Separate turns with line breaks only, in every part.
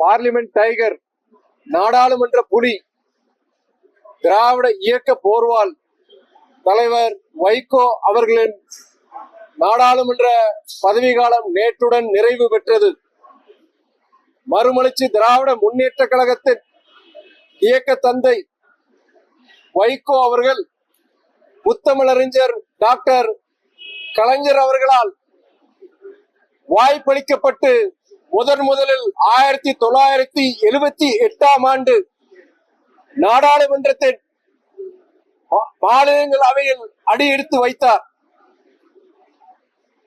Parliament tiger நாடாளுமன்ற புலி திராவிட இயக்க போர்வால் தலைவர் வைகோ அவர்களின் நாடாளுமன்ற பதவிகாலம் நேற்றுடன் நிறைவு பெற்றது. மறுமலர்ச்சி திராவிட முன்னேற்ற கழகத்தின் இயக்க தந்தை வைகோ அவர்கள் முத்தமிழறிஞர் டாக்டர் கலைஞர் அவர்களால் வாய்ப்பளிக்கப்பட்டு முதன் முதலில் ஆயிரத்தி தொள்ளாயிரத்தி எழுபத்தி எட்டாம் ஆண்டு நாடாளுமன்றத்தின் மா- மாநிலங்களவையில் அடியெடுத்து வைத்தார்.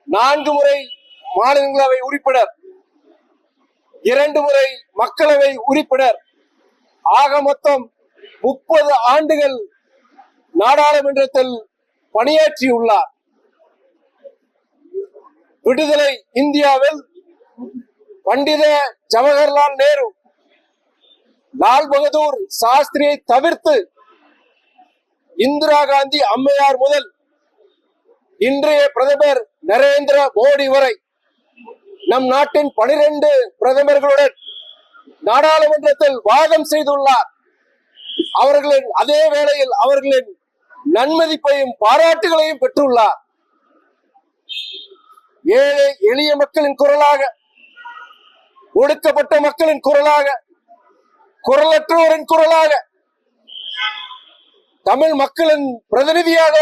நான்கு முறை மாநிலங்களவை உறுப்பினர் இரண்டு முறை மக்களவை உறுப்பினர். ஆக மொத்தம் முப்பது ஆண்டுகள் நாடாளுமன்றத்தில் பணியாற்றியுள்ளார். விடுதலை இந்தியாவில் பண்டித ஜவஹர்லால் நேரு லால் பகதூர் சாஸ்திரியை தவிர்த்து இந்திரா காந்தி அம்மையார் முதல் இன்றைய பிரதமர் நரேந்திர மோடி வரை நம் நாட்டின் பனிரெண்டு பிரதமர்களுடன் நாடாளுமன்றத்தில் வாதம் செய்துள்ளார். அவர்களின் அதே வேளையில் அவர்களின் நன்மதிப்பையும் பாராட்டுகளையும் பெற்றுள்ளார். ஏழை எளிய மக்களின் குரலாக ஒடுக்கப்பட்ட மக்களின் குரலாக குரலற்றோரின் குரலாக தமிழ் மக்களின் பிரதிநிதியாக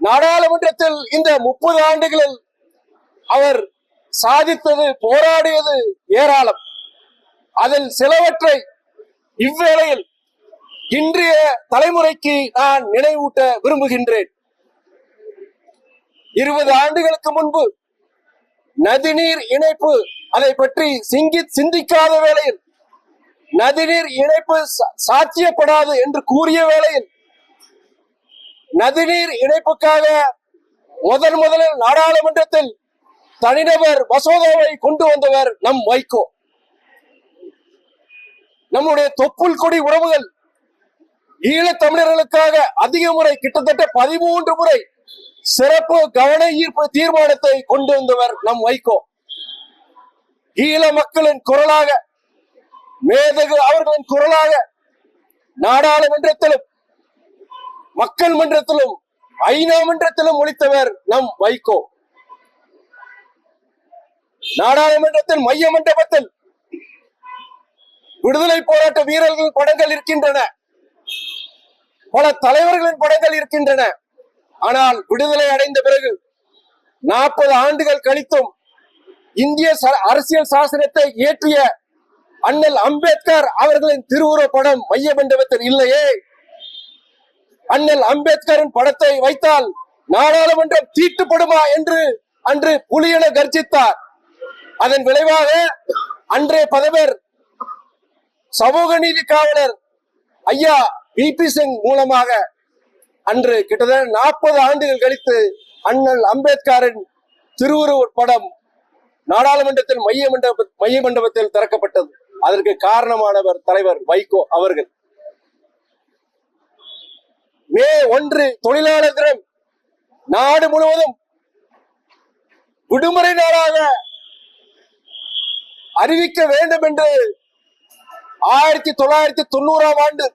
நாடாளுமன்றத்தில் இந்த முப்பது ஆண்டுகளில் அவர் சாதித்தது போராடியது ஏராளம். அதில் சிலவற்றை இவ்வேளையில் இன்றைய தலைமுறைக்கு நான் நினைவூட்ட விரும்புகின்றேன். இருபது ஆண்டுகளுக்கு முன்பு நதிநீர் இணைப்பு அதை பற்றி சிங்கி சிந்திக்காத வேளையில் நதிநீர் இணைப்பு சாத்தியப்படாது என்று கூறிய வேளையில் நதிநீர் இணைப்புக்காக முதன் முதலில் நாடாளுமன்றத்தில் தனிநபர் மசோதாவை கொண்டு வந்தவர் நம் வைகோ. நம்முடைய தொப்புள் கொடி உறவுகள் ஈழத் தமிழர்களுக்காக அதிக முறை கிட்டத்தட்ட பதிமூன்று முறை சிறப்பு கவன ஈர்ப்பு தீர்மானத்தை கொண்டு வந்தவர் நம் வைகோ. ஈழ மக்களின் குரலாக மேதகு அவர்களின் குரலாக நாடாளுமன்றத்திலும் மக்கள் மன்றத்திலும் ஐநா மன்றத்திலும் ஒழித்தவர் நம் வைகோ. நாடாளுமன்றத்தின் மைய மண்டபத்தில் விடுதலை போராட்ட வீரர்களின் படங்கள் இருக்கின்றன. பல தலைவர்களின் படங்கள் இருக்கின்றன. ஆனால் விடுதலை அடைந்த பிறகு நாற்பது ஆண்டுகள் கழித்தும் இந்திய அரசியல் சாசனத்தை இயற்றிய அண்ணல் அம்பேத்கர் அவர்களின் திருவுருவ படம் மைய மண்டபத்தில் இல்லையே. அண்ணல் அம்பேத்கரின் படத்தை வைத்தால் நாடாளுமன்றம் தீட்டுப்படுமா என்று அன்று புலியென கர்ஜித்தார். அதன் விளைவாக அன்றைய பதவர் சமூக நீதி காவலர் ஐயா பிபி சிங் மூலமாக அன்று கிட்டத்தட்ட நாற்பது ஆண்டுகள் கழித்து அண்ணல் அம்பேத்கரின் திருவுருவ படம் நாடாளுமன்றத்தில் மைய மண்டப மைய மண்டபத்தில் திறக்கப்பட்டது. அதற்கு காரணமானவர் தலைவர் வைகோ அவர்கள். மே ஒன்று தொழிலாளர் தினம் நாடு முழுவதும் விடுமுறை நாளாக அறிவிக்க வேண்டும் என்று ஆயிரத்தி தொள்ளாயிரத்தி தொண்ணூறாம் ஆண்டு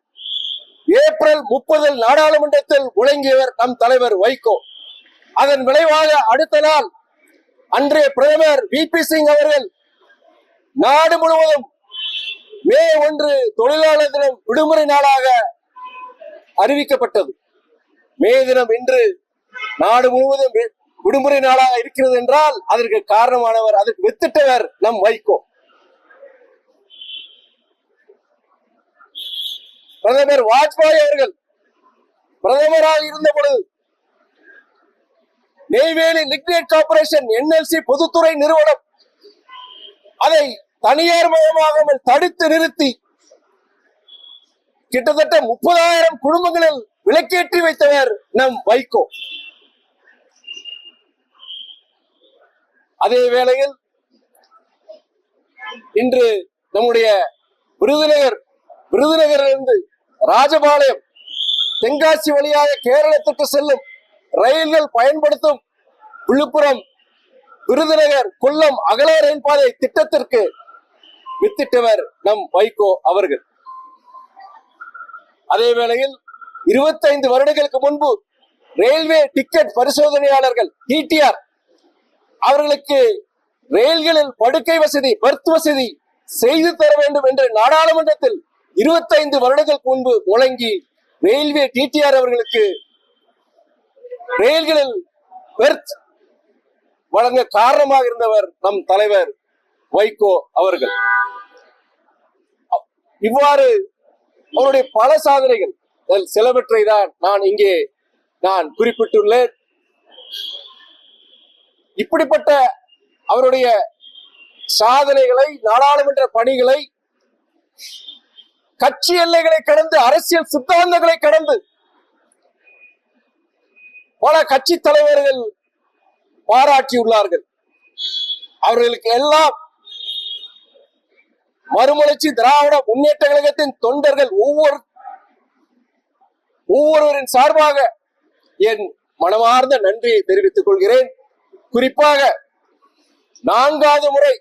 ஏப்ரல் முப்பதில் நாடாளுமன்றத்தில் முழங்கியவர் நம் தலைவர் வைகோ. அதன் விளைவாக அடுத்த நாள் அன்றைய பிரதமர் வி. பி. சிங் அவர்கள் நாடு முழுவதும் மே ஒன்று தொழிலாளர் தினம் விடுமுறை நாளாக அறிவிக்கப்பட்டது. மே தினம் இன்று நாடு முழுவதும் வி- விடுமுறை நாளாக இருக்கிறது என்றால் அதற்கு காரணமானவர் அதற்கு வித்திட்டவர் நம் வைகோ. பிரதமர் வாஜ்பாய் அவர்கள் பிரதமராக இருந்த பொழுது நெய்வேலி லிக்னேட் கார்பரேஷன் என்எல்சி பொதுத்துறை நிறுவனம். அதை தனியார் மயமாகாமல் தடுத்து நிறுத்தி கிட்டத்தட்ட முப்பதாயிரம் குடும்பங்களில் விலக்கேற்றி வைத்தவர் நம் வைகோ. அதே வேளையில் இன்று நம்முடைய விருதுநகர் விருதுநகரிலிருந்து ராஜபாளையம் தென்காசி வழியாக கேரளத்துக்கு செல்லும் ரயில்கள் பயன்படுத்தும் விழுப்புரம் விருதுநகர் கொல்லம் அகல ரயில் பாதை திட்டத்திற்கு வித்திட்டவர் நம் வைகோ அவர்கள். அதே வேளையில் இருபத்தைந்து வருடங்களுக்கு முன்பு ரயில்வே டிக்கெட் பரிசோதனையாளர்கள் டிடிஆர் அவர்களுக்கு ரயில்களில் படுக்கை வசதி பர்த் வசதி செய்து தர வேண்டும் என்று நாடாளுமன்றத்தில் இருபத்தைந்து வருடங்களுக்கு முன்பு முழங்கி ரயில்வே டிடிஆர் அவர்களுக்கு ரயில்களில் பெர்த் வழங்க காரணமாக இருந்தவர் நம் தலைவர் வைகோ அவர்கள். இவ்வாறு அவருடைய பல சாதனைகள் சிலவற்றை தான் நான் இங்கே நான் குறிப்பிட்டுள்ளேன். இப்படிப்பட்ட அவருடைய சாதனைகளை நாடாளுமன்ற பணிகளை கட்சி எல்லைகளை கடந்து அரசியல் சித்தாந்தங்களை கடந்து பல கட்சி தலைவர்கள் பாராட்டியுள்ளார்கள். அவர்களுக்கு எல்லாம் மறுமலர்ச்சி திராவிட முன்னேற்ற கழகத்தின் தொண்டர்கள் ஒவ்வொரு ஒவ்வொருவரின் சார்பாக என் மனமார்ந்த நன்றியை தெரிவித்துக் கொள்கிறேன். குறிப்பாக நான்காவது முறை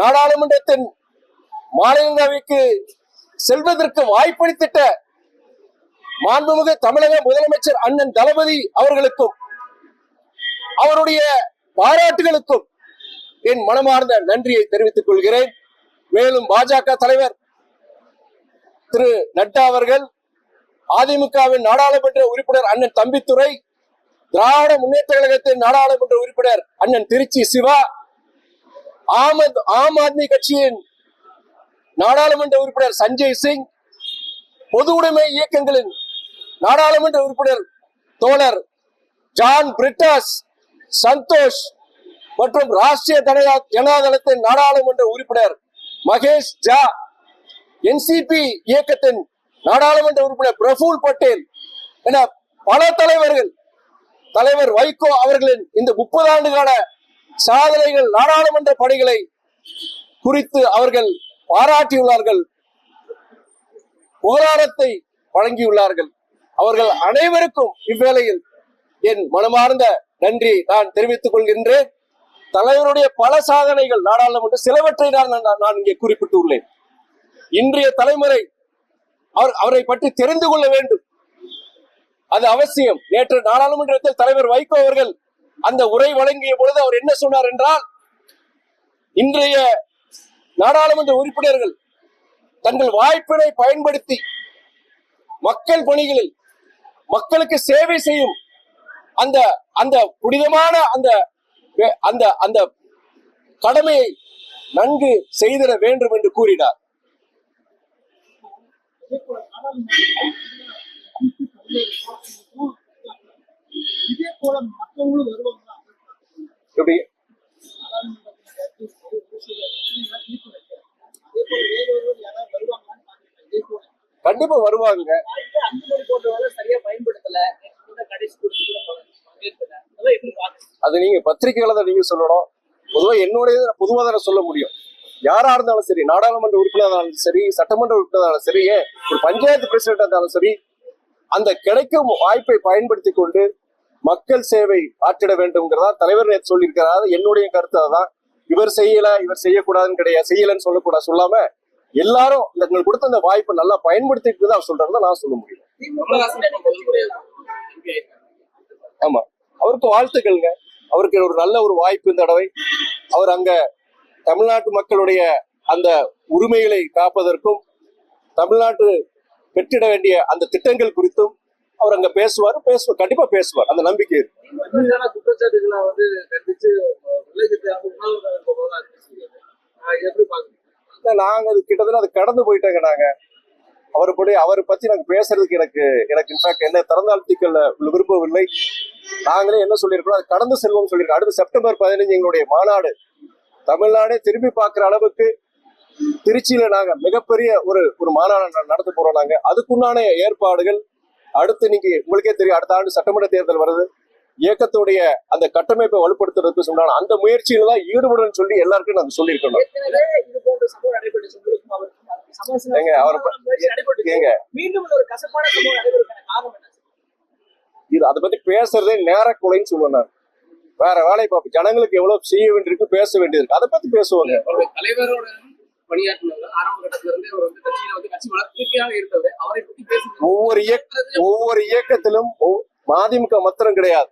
நாடாளுமன்றத்தின் மாநிலங்களவைக்கு செல்வதற்கு வாய்ப்பளித்திட்ட மாண்புமிகு தமிழக முதலமைச்சர் அண்ணன் தளபதி அவர்களுக்கும் அவருடைய பாராட்டுகளுக்கும் என் மனமார்ந்த நன்றியை தெரிவித்துக் கொள்கிறேன். மேலும் பாஜக தலைவர் திரு நட்டா அவர்கள் அதிமுகவின் நாடாளுமன்ற உறுப்பினர் அண்ணன் தம்பித்துரை திராவிட முன்னேற்ற கழகத்தின் நாடாளுமன்ற உறுப்பினர் அண்ணன் திருச்சி சிவா ஆமத் ஆம் ஆத்மி கட்சியின் நாடாளுமன்ற உறுப்பினர் சஞ்சய் சிங் பொது உடைமை இயக்கங்களின் நாடாளுமன்ற உறுப்பினர் தோழர் ஜான் பிரிட்டாஸ் சந்தோஷ் மற்றும் ராஷ்டிரிய ஜனதா ஜனதாதளத்தின் நாடாளுமன்ற உறுப்பினர் மகேஷ் ஜா என்சிபி இயக்கத்தின் நாடாளுமன்ற உறுப்பினர் பிரபுல் பட்டேல் என பல தலைவர்கள் தலைவர் வைகோ அவர்களின் இந்த முப்பது ஆண்டுகால சாதனைகள் நாடாளுமன்ற பணிகளை குறித்து அவர்கள் பாராட்டியுள்ளார்கள் புகழாரத்தை வழங்கியுள்ளார்கள். அவர்கள் அனைவருக்கும் இவ்வேளையில் என் மனமார்ந்த நன்றி நான் தெரிவித்துக் கொள்கின்றேன். தலைவருடைய பல சாதனைகள் நாடாளுமன்ற சிலவற்றை நான் நான் இங்கே குறிப்பிட்டுள்ளேன். இன்றைய தலைமுறை அவர் அவரை பற்றி தெரிந்து கொள்ள வேண்டும். அது அவசியம். நேற்று நாடாளுமன்றத்தில் தலைவர் வைகோ அவர்கள் அந்த உரை வழங்கிய பொழுது அவர் என்ன சொன்னார் என்றால் இன்றைய நாடாளுமன்ற உறுப்பினர்கள் தங்கள் வாய்ப்பினை பயன்படுத்தி மக்கள் பணிகளில் மக்களுக்கு சேவை செய்யும் அந்த அந்த புனிதமான அந்த அந்த அந்த கடமையை நன்கு செய்திட வேண்டும் என்று கூறினார்.
வருவாங்க
எப்படி?
அதே போல யாராவது
கண்டிப்பா வருவாங்க. அது நீங்க பத்திரிகைகளை தான் நீங்க சொல்லணும். பொதுவா என்னுடைய பொதுவாக தானே சொல்ல முடியும். யாரா இருந்தாலும் சரி நாடாளுமன்ற உறுப்பினராக இருந்தாலும் சரி சட்டமன்ற உறுப்பினர் இருந்தாலும் சரி ஒரு பஞ்சாயத்து பிரசிடண்டா இருந்தாலும் சரி அந்த கிடைக்கும் வாய்ப்பை பயன்படுத்தி கொண்டு மக்கள் சேவை ஆற்றிட வேண்டும்ங்கிறதா தலைவர் நேற்று சொல்லியிருக்கிறார். அது என்னுடைய கருத்து அதான். இவர் செய்யல இவர் செய்யக்கூடாதுன்னு கிடையாது. செய்யலன்னு சொல்லக்கூடாது சொல்லாம எல்லாரும் எங்களுக்கு கொடுத்த அந்த வாய்ப்பை நல்லா பயன்படுத்திட்டு தான் சொல்றதுதான் நான் சொல்ல முடியும். ஆமா. அவருக்கு வாழ்த்துக்கள்ங்க. அவருக்கு ஒரு நல்ல ஒரு வாய்ப்பு இந்த தடவை. அவர் அங்க தமிழ்நாட்டு மக்களுடைய அந்த உரிமைகளை காப்பதற்கும் தமிழ்நாட்டு பெற்றிட வேண்டிய அந்த திட்டங்கள் குறித்தும் அவர் அங்க பேசுவார் பேசுவார் கண்டிப்பா பேசுவார். அந்த நம்பிக்கை இருக்கு. இல்ல, நாங்க அது கிட்டத்தட்ட அது கடந்து போயிட்டாங்க நாங்க. அவர் படி அவரை பத்தி நாங்க பேசுறதுக்கு எனக்கு எனக்கு இன்ஃபேக்ட் என்ன திறந்தாழ்த்திக்கல விரும்பவில்லை நாங்களே என்ன சொல்லியிருக்கோம் அது கடந்து செல்வோம் சொல்லியிருக்கோம். அடுத்து செப்டம்பர் பதினஞ்சு எங்களுடைய மாநாடு. தமிழ்நாடே திரும்பி பார்க்குற அளவுக்கு திருச்சியில நாங்க மிகப்பெரிய ஒரு ஒரு மாநாடு நடத்த போறோம் நாங்க. அதுக்குண்டான ஏற்பாடுகள் அடுத்து இன்னைக்கு உங்களுக்கே தெரியும் அடுத்த ஆண்டு சட்டமன்ற தேர்தல் வருது. இயக்கத்துடைய அந்த கட்டமைப்பை வலுப்படுத்துறதுக்கு சொன்னாலும் அந்த முயற்சியில தான் ஈடுபடுன்னு சொல்லி எல்லாருக்கும் நாங்க சொல்லியிருக்கோம்
ஏற்கனவே இது
ஏங்க, அவரை ஏங்க. அதை பத்தி பேசுறதே நேர கொலைன்னு சொல்லுவேன் நான். வேற வேலையை பார்ப்போம். ஜனங்களுக்கு எவ்வளவு செய்ய வேண்டியிருக்கு பேச வேண்டியிருக்கு. அதை பத்தி பேசுவாங்க.
அவருடைய தலைவரோட
ஒவ்வொரு இயக்க ஒவ்வொரு இயக்கத்திலும் மதிமுக மாத்திரம் கிடையாது.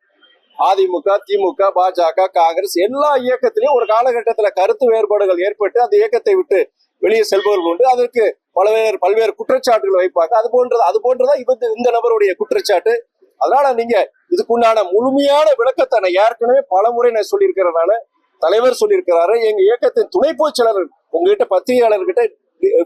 அதிமுக திமுக பாஜக காங்கிரஸ் எல்லா இயக்கத்திலையும் ஒரு காலகட்டத்துல கருத்து வேறுபாடுகள் ஏற்பட்டு அந்த இயக்கத்தை விட்டு வெளியே செல்பவர்கள் உண்டு. அதற்கு பல்வேறு பல்வேறு குற்றச்சாட்டுகள் வைப்பாங்க. அது போன்றது அது போன்றதான் இவங்க இந்த நபருடைய குற்றச்சாட்டு. அதனால நீங்க இதுக்குண்டான முழுமையான விளக்கத்தை நான் ஏற்கனவே பல முறை நான் சொல்லியிருக்கிறேன். நானு தலைவர் சொல்லியிருக்கிறாரு. எங்க இயக்கத்தின் துணை பொதுச் உங்ககிட்ட பத்திரிகையாளர்கிட்ட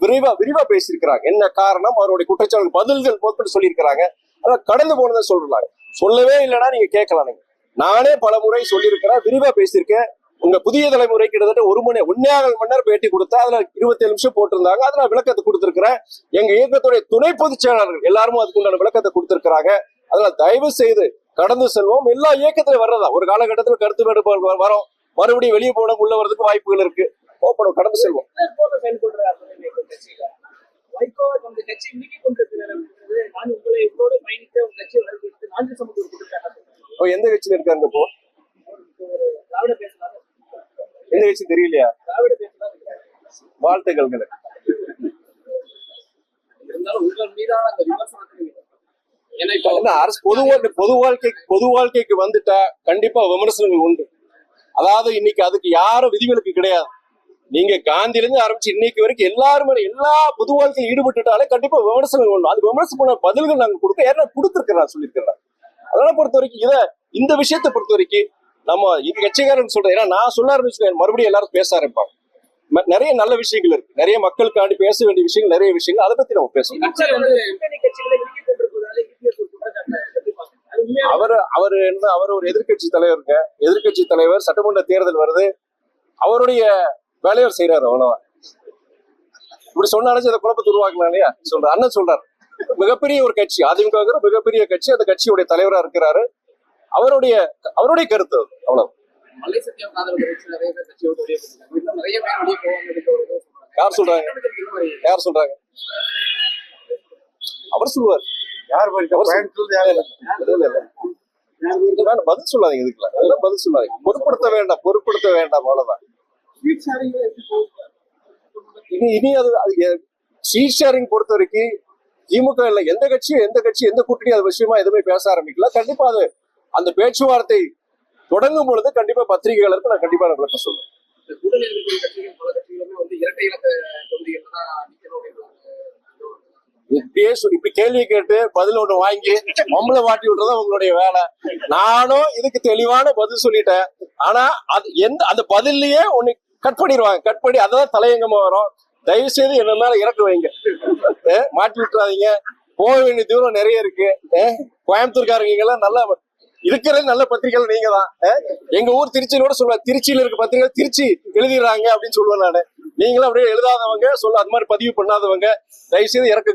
விரிவா விரிவா பேசியிருக்கிறாங்க. என்ன காரணம்? அவருடைய குற்றச்சாட்டு பதில்கள் போட்டு சொல்லியிருக்கிறாங்க. அதான் கடந்து போனதை சொல்றாங்க. சொல்லவே இல்லைன்னா நீங்க கேட்கலாம் நீங்க. நானே பல முறை சொல்லியிருக்கிறேன் விரிவா பேசியிருக்கேன். உங்க புதிய தலைமுறை கிட்டத்தட்ட ஒரு மணி ஒன்னேகால் மணி நேரம் பேட்டி கொடுத்தா அதுல இருபத்தி ஏழு நிமிஷம் போட்டிருந்தாங்க. அதுல நான் விளக்கத்தை கொடுத்திருக்கிறேன். எங்க இயக்கத்துடைய துணை பொதுச் செயலாளர்கள் எல்லாரும் அதுக்குண்டான விளக்கத்தை கொடுத்திருக்கிறாங்க. அதனால தயவு செய்து கடந்து செல்வோம். எல்லா இயக்கத்திலும் வர்றதா? ஒரு காலகட்டத்தில் கருத்து வேறுபாடு வரும். மறுபடியும் வெளியே போன உள்ள வர்றதுக்கு வாய்ப்புகள் இருக்கு. ஓப்பனும் கடந்து செல்வோம்.
வைகோ கட்சி நீக்கி கொண்டிருக்கிறார் நான் உங்களை இவரோட பயணித்த உங்க கட்சி நான்கு சமூக
இப்போ எந்த கட்சியில இருக்காங்க இப்போ? எந்த கட்சி தெரியலையா?
திராவிட பேசுறாரு
வாழ்த்துக்கள்
இருந்தாலும் உங்கள் மீதான அந்த விமர்சனத்தை நீங்க ஏன்னா இப்போ
என்ன அரசு பொது பொது வாழ்க்கை பொது வாழ்க்கைக்கு வந்துட்டா கண்டிப்பா விமர்சனங்கள் உண்டு. அதாவது இன்னைக்கு அதுக்கு யாரும் விதிவிலக்கு கிடையாது. நீங்க காந்தில இருந்து ஆரம்பிச்சு இன்னைக்கு வரைக்கும் எல்லாரும் எல்லா பொது வாழ்க்கையில் ஈடுபட்டுட்டாலே கண்டிப்பா விமர்சனங்கள் உண்டு. அது விமர்சனம் பண்ண பதில்கள் நாங்க கொடுக்க ஏன்னா கொடுத்துருக்கிறேன் நான் அதெல்லாம் பொறுத்த வரைக்கும் இத இந்த விஷயத்தை பொறுத்த வரைக்கும் நம்ம இது கட்சிக்காரன் சொல்றேன். ஏன்னா நான் சொல்ல ஆரம்பிச்சு மறுபடியும் எல்லாரும் பேச ஆரம்பிப்பாங்க. நிறைய நல்ல விஷயங்கள் இருக்கு. நிறைய மக்களுக்காண்டி பேச வேண்டிய விஷயங்கள் நிறைய விஷயங்கள். அதை பத்தி நம்ம பேசணும் அவர் அவர் என்ன அவர் ஒரு எதிர்க்கட்சி தலைவருங்க. எதிர்க்கட்சி தலைவர் சட்டமன்ற தேர்தல் வருது. அவருடைய வேலையை அவர் செய்யறாரு அவ்வளவுதான். இப்படி சொன்னாலும் அதை குழப்பத்தை உருவாக்கலாம் இல்லையா? சொல்ற அண்ணன் சொல்றாரு. மிகப்பெரிய ஒரு கட்சி. அதிமுக மிகப்பெரிய கட்சி அந்த கட்சியுடைய தலைவரா இருக்கிறாரு. அவருடைய அவருடைய கருத்து. அவ்வளவு. யார் சொல்றாங்க? யார் சொல்றாங்க? அவர் சொல்லுவார். யார் வேண்டாம் பதில் சொல்லாதீங்க இதுக்குலாம் அதெல்லாம் பதில் சொல்லாதீங்க. பொருட்படுத்த வேண்டாம் பொருட்படுத்த வேண்டாம் அவ்வளவுதான்.
ஸ்வீட் ஷேரிங் எப்படி போகுது?
இனி இனி அது சீட் ஷேரிங் பொறுத்த வரைக்கும் திமுக இல்ல எந்த கட்சியும் எந்த கட்சி எந்த கூட்டணி அது விஷயமா எதுவுமே பேச ஆரம்பிக்கல. கண்டிப்பா அது அந்த பேச்சுவார்த்தை தொடங்கும் பொழுது கண்டிப்பா பத்திரிகைகளுக்கு நான் கண்டிப்பா நான் விளக்கம் சொல்லுவேன் இப்படியே இப்படி கேள்வி கேட்டு பதில் ஒண்ணு வாங்கி மம்பளை வாட்டி விட்டுறதா உங்களுடைய வேலை. நானும் இதுக்கு தெளிவான பதில் சொல்லிட்டேன். ஆனா அது எந்த அந்த பதில்லயே ஒண்ணு கட் பண்ணிடுவாங்க. கட் பண்ணி அதான் தலையங்கமா வரும். தயவு செய்து என்ன மேல இறக்க வைங்க. மாட்டி விட்டுறாதீங்க. போக வேண்டிய தூரம் நிறைய இருக்கு. கோயம்புத்தூர்காரங்கெல்லாம் கோயம்புத்தூர்காரங்க எல்லாம் நல்லா இருக்கிறது நல்ல பத்திரிகைகள் நீங்க தான் எங்க ஊர் திருச்சியோட சொல்லுவேன் திருச்சியில இருக்க பத்திரிகை திருச்சி எழுதிடுறாங்க அப்படின்னு சொல்லுவேன் நானு. நீங்களும் அப்படியே எழுதாதவங்க சொல்ல அது மாதிரி பதிவு பண்ணாதவங்க தயவு செய்து இறக்க